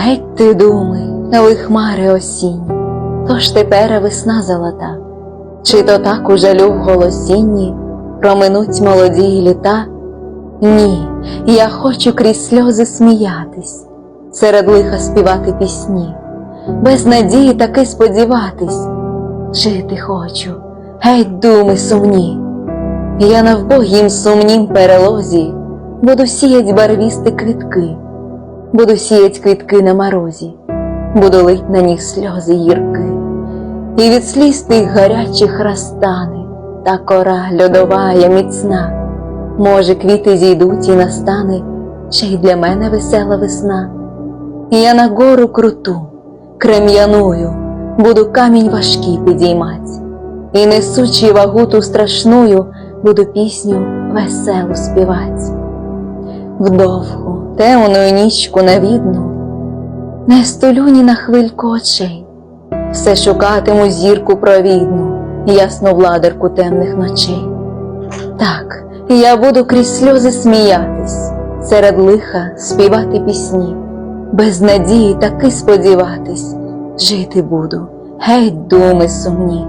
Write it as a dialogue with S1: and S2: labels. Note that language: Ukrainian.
S1: Геть ти думи, ви хмари осінні, тож тепер весна золота, чи то так у жалю в голосінні проминуть молоді літа? Ні, я хочу крізь сльози сміятись, серед лиха співати пісні, без надії таки сподіватись, жити хочу, геть думи сумні. Я на вбогім сумнім перелозі буду сіять барвісти квітки, буду сіять квітки на морозі, буду лить на них сльози гірки, і від сліз тих гарячих розтане та кора льодовая міцна. Може, квіти зійдуть і настане ще й для мене весела весна. І я на гору круту, крем'яною, буду камінь важкий підіймать, і несучи вагу ту страшную, буду пісню веселу співать. Вдовгу, темну нічку навідну, не столю ні на хвильку очей, все шукатиму зірку провідну, ясну владарку темних ночей. Так, я буду крізь сльози сміятись, серед лиха співати пісні, без надії таки сподіватись, жити буду, геть думи сумні.